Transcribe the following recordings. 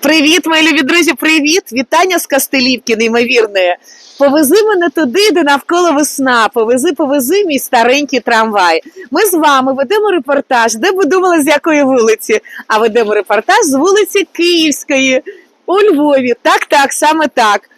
Привіт, мої любі друзі, привіт! Вітання з Кастелівки, неймовірне. Повези мене туди, де навколо весна. Повези, повези мій старенький трамвай. Ми з вами ведемо репортаж. Де б думали, з якої вулиці? А ведемо репортаж з вулиці Київської у Львові. Так, так, саме так.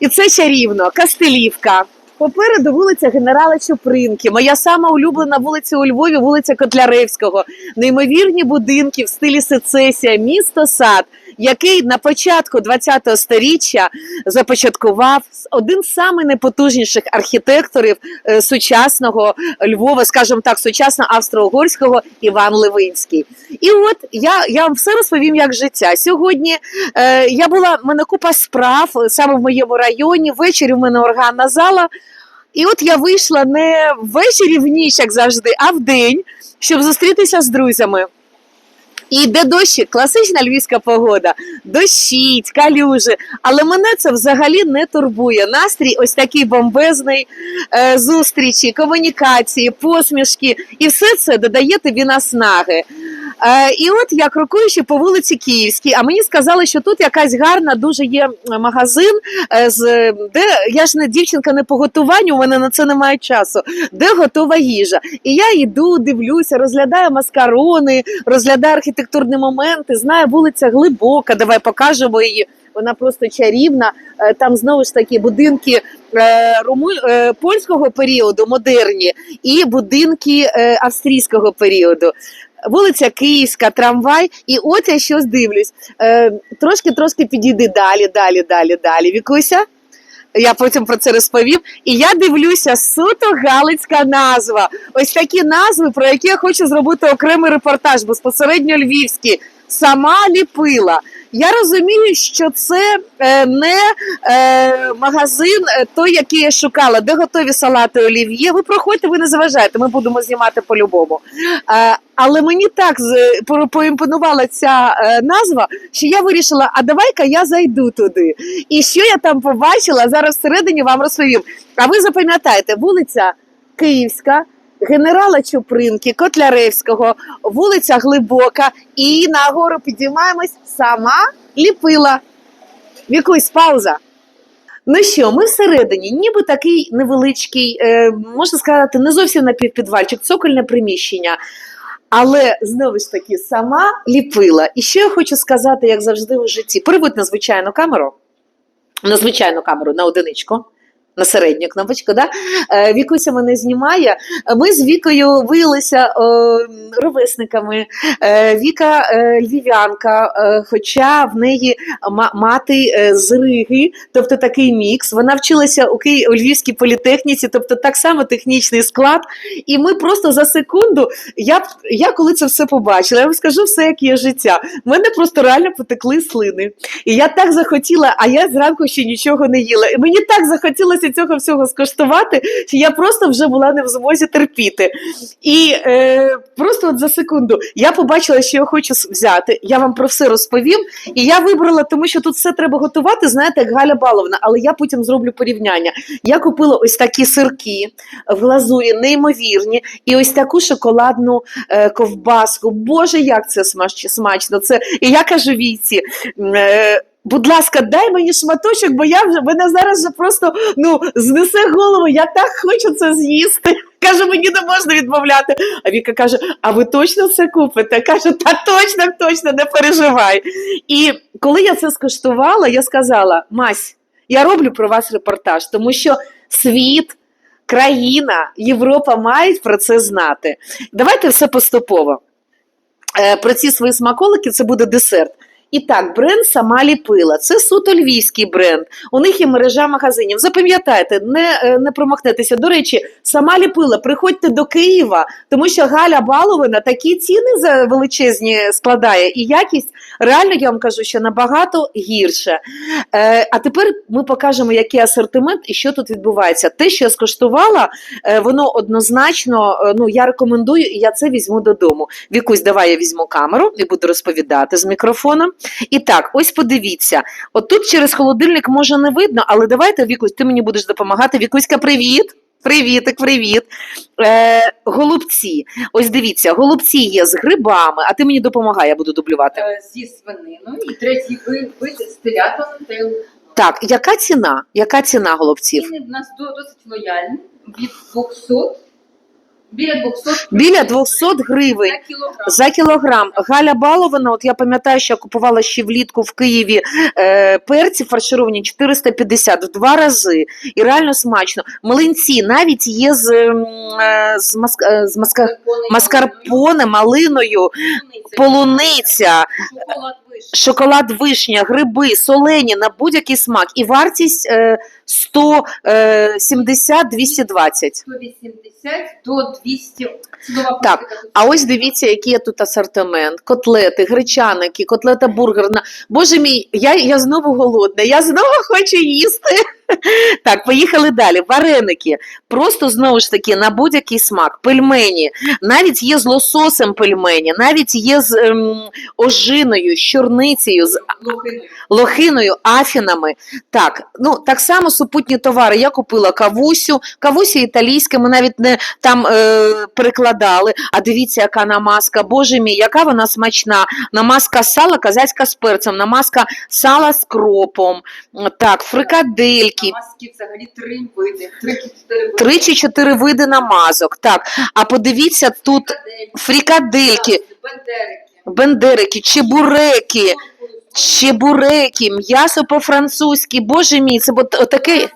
І це чарівно, Кастелівка. Попереду вулиця генерала Чупринки. Моя сама улюблена вулиця у Львові, вулиця Котляревського. Неймовірні будинки в стилі сецесія, місто сад, який на початку ХХ століття започаткував один з найпотужніших архітекторів е, сучасного Львова, скажімо так, сучасно австро-угорського Іван Левинський. І от я, я вам все розповім як життя. Сьогодні е, я була в мене купа справ саме в моєму районі. Ввечері в мене органна зала. І от я вийшла не ввечері в ніч, як завжди, а в день, щоб зустрітися з друзями. І йде дощик, класична львівська погода, дощить, калюжі. Але мене це взагалі не турбує. Настрій ось такий бомбезний е, зустрічі, комунікації, посмішки, і все це додає тобі наснаги. Е, і от я крокуючи по вулиці Київській, а мені сказали, що тут якась гарна, дуже є магазин, е, з де я ж не дівчинка не по готуванню, у мене на це немає часу. Де готова їжа? І я йду, дивлюся, розглядаю маскарони, розглядаю архітектурні моменти. Знаю, вулиця глибока. Давай покажемо її. Вона просто чарівна. Е, Там знову ж таки будинки польського періоду, модерні, і будинки австрійського періоду. Вулиця Київська, трамвай, і от я щось дивлюсь. Е, трошки трошки підійди далі, далі, далі, далі. Вікуся. Я потім про це розповім. І я дивлюся суто галицька назва. Ось такі назви, про які я хочу зробити окремий репортаж, безпосередньо львівський. Сама ліпила. Я розумію, що це е, не е, магазин, е, той, який я шукала, де готові салати олів'є. Ви проходьте, ви не заважаєте, ми будемо знімати по-любому. Але мені так поімпонувала ця назва, що я вирішила, а давай-ка я зайду туди. І що я там побачила, зараз всередині вам розповім. А ви запам'ятаєте, вулиця Київська, генерала Чупринки, Котляревського, вулиця Глибока, і нагору підіймаємось сама ліпила. Вікусь, пауза. Ну що, ми всередині, ніби такий невеличкий, е, можна сказати, не зовсім напівпідвальчик, цокольне приміщення. Але знову ж таки, сама ліпила. І що я хочу сказати, як завжди у житті. Переводь на звичайну камеру, на звичайну камеру, на одиничку. На середню кнопочку, да? Е, Вікуся мене знімає. Ми з Вікою виявилися е, ровесниками. Е, Віка львів'янка, хоча в неї мати з Риги, тобто такий мікс. Вона вчилася у, Киї- у Львівській політехніці, тобто так само технічний склад. І ми просто за секунду, я, я коли це все побачила, я вам скажу все, як є життя. В мене просто реально потекли слини. І я так захотіла, а я зранку ще нічого не їла. І мені так захотілося цього всього скуштувати, що я просто вже була не в змозі терпіти. І е, просто от за секунду я побачила, що я хочу взяти. Я вам про все розповім. І я вибрала, тому що тут все треба готувати, знаєте, як Галя Баловна, але я потім зроблю порівняння. Я купила ось такі сирки в глазурі, неймовірні, і ось таку шоколадну е, ковбаску. Боже, як це смач- смачно! Це і я кажу війці. Е, Будь ласка, дай мені шматочок, бо я вже мене зараз вже просто ну знесе голову. Я так хочу це з'їсти. Каже, мені не можна відмовляти. А Віка каже: А ви точно це купите? Каже, та точно, точно, не переживай. І коли я це скуштувала, я сказала: Мась, я роблю про вас репортаж, тому що світ, країна, Європа мають про це знати. Давайте все поступово. Е, Про ці свої смаколики це буде десерт. І так, бренд сама ліпила. Це суто львівський бренд. У них є мережа магазинів. Запам'ятайте, не, е, не промахнетеся. До речі, сама ліпила. Приходьте до Києва, тому що Галя Баловина такі ціни за величезні складає, і якість реально я вам кажу, що набагато гірше. Е, а тепер ми покажемо, який асортимент і що тут відбувається. Те, що я скуштувала, е, воно однозначно. е, Ну я рекомендую, і я це візьму додому. Вікусь, давай я візьму камеру і буду розповідати з мікрофоном. І так, ось подивіться. От тут через холодильник може не видно, але давайте, Вікусь, ти мені будеш допомагати. Вікуська, привіт! Привітик, привіт. Е, голубці. Ось дивіться, голубці є з грибами, а ти мені допомагай, я буду дублювати. Е, зі свининою і третій ви- вид з телятами та Так, яка ціна? Яка ціна голубців? ціни в нас до- досить лояльні. Від 200, біля 200 Біля 200 гривень. на кілограм. За кілограм Галя Балована, от я пам'ятаю, що я купувала ще влітку в Києві е, перці фаршировані 450 в два рази. І реально смачно. Млинці навіть є з, е, з, маск, е, з маска, Маскарпоне, малиною, полуниця, шоколад. Шоколад вишня, гриби, солені на будь-який смак. І вартість е, 170-220. 180 до 200. Цінова Так, А ось дивіться, який є тут асортимент: котлети, гречаники, котлета бургерна. Боже мій, я, я знову голодна, я знову хочу їсти. Так, поїхали далі. Вареники. Просто знову ж таки на будь-який смак. Пельмені. Навіть є з лососем пельмені, навіть є з ем, ожиною, з чорницею, з лохиною. афінами. Так, ну так само супутні товари. Я купила кавусю, кавуся італійська, ми навіть не там е, перекладали. А дивіться, яка намазка. Боже мій, яка вона смачна. Намазка сала, казацька з перцем, намазка сала з кропом. Так, фрикадельки. На маски взагалі три види. Три чи чотири види. Три чи чотири види намазок. Так, а подивіться тут фрикадельки, Бендерики. бендерики, чебуреки. Чебуреки, м'ясо по-французьки, боже мій, це от, отаке Лазанья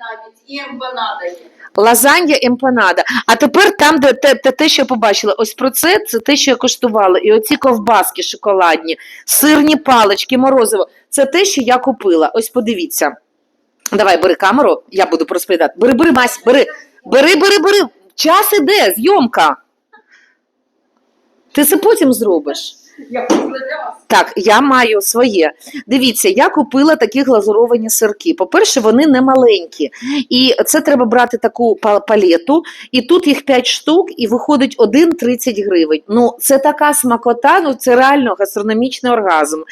навіть і емпанада є. лазанья емпанада. А тепер там, де те, те, те, що я побачила, ось про це, це те, що я коштувала. І оці ковбаски шоколадні, сирні палички, морозиво. Це те, що я купила. Ось подивіться. Давай, бери камеру, я буду розповідати. Бери, бери, Мась, бери, бери, бери, бери. Час іде, зйомка. Ти це потім зробиш. Я для вас. Так, я маю своє. Дивіться, я купила такі глазуровані сирки. По-перше, вони не маленькі. І це треба брати таку па- палету, і тут їх 5 штук, і виходить 1,30 гривень. Ну, це така смакота, ну це реально гастрономічний оргазм.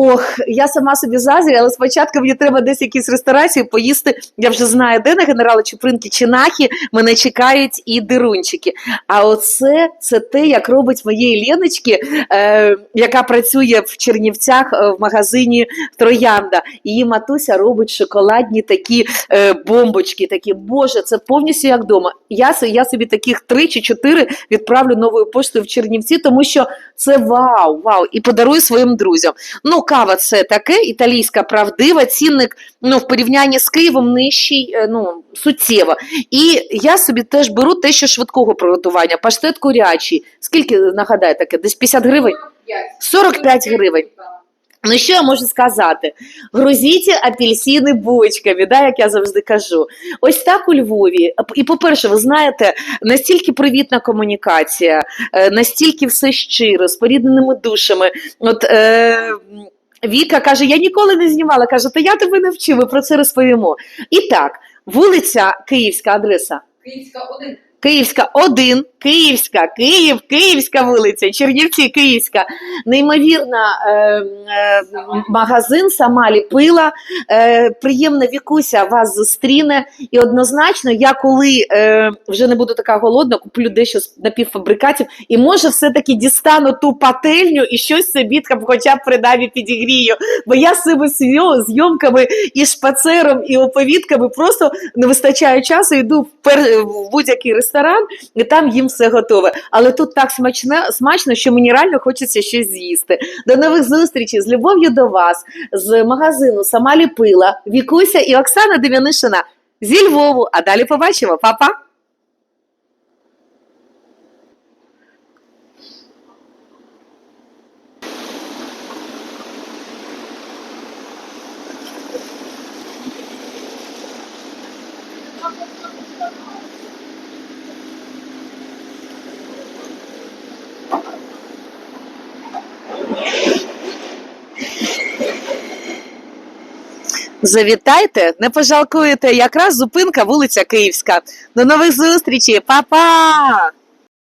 Ох, я сама собі зазрю, але спочатку мені треба десь якісь ресторації поїсти. Я вже знаю, де на генерала Чупринки чи Нахі мене чекають і дирунчики. А оце це те, як робить моєї Леночки, е, яка працює в Чернівцях е, в магазині Троянда. Її матуся робить шоколадні такі е, бомбочки. Такі, Боже, це повністю як вдома. Я, я собі таких три чи чотири відправлю новою поштою в Чернівці, тому що це вау, вау, і подарую своїм друзям. Ну, кава це таке, італійська правдива, цінник ну, в порівнянні з Києвом нижчий, е, ну, суттєво. І я собі теж беру те, що швидкого приготування, паштет курячий. Скільки нагадаю таке? Десь 50 гривень? 45 гривень. Ну, що я можу сказати? Грузіть апельсини бочками, да, як я завжди кажу. Ось так у Львові. І, по-перше, ви знаєте, настільки привітна комунікація, е, настільки все щиро, з порідненими душами. От, е, Віка каже: я ніколи не знімала. Каже, та я тебе не вчу, ми про це розповімо. І так, вулиця Київська адреса. Київська один. Київська 1, Київська, Київ, Київська вулиця, Чернівці, Київська. Неймовірна е, е, магазин, сама ліпила. Е, приємна Вікуся вас зустріне. І однозначно, я коли е, вже не буду така голодна, куплю дещо з напівфабрикатів, і може все-таки дістану ту пательню і щось собі там хоча б принаймні підігрію. Бо я з цими зйомками і шпацером, і оповідками просто не вистачає часу, йду в, пер... в будь-який ресторан, і там їм все готове. Але тут так смачно, смачно, що мені реально хочеться щось з'їсти. До нових зустрічей з любов'ю до вас, з магазину Сама ліпила, Вікуся і Оксана Дем'янишина зі Львову. А далі побачимо, Па-па! Завітайте, не пожалкуєте. Якраз зупинка вулиця Київська. До нових зустрічей, Па-па!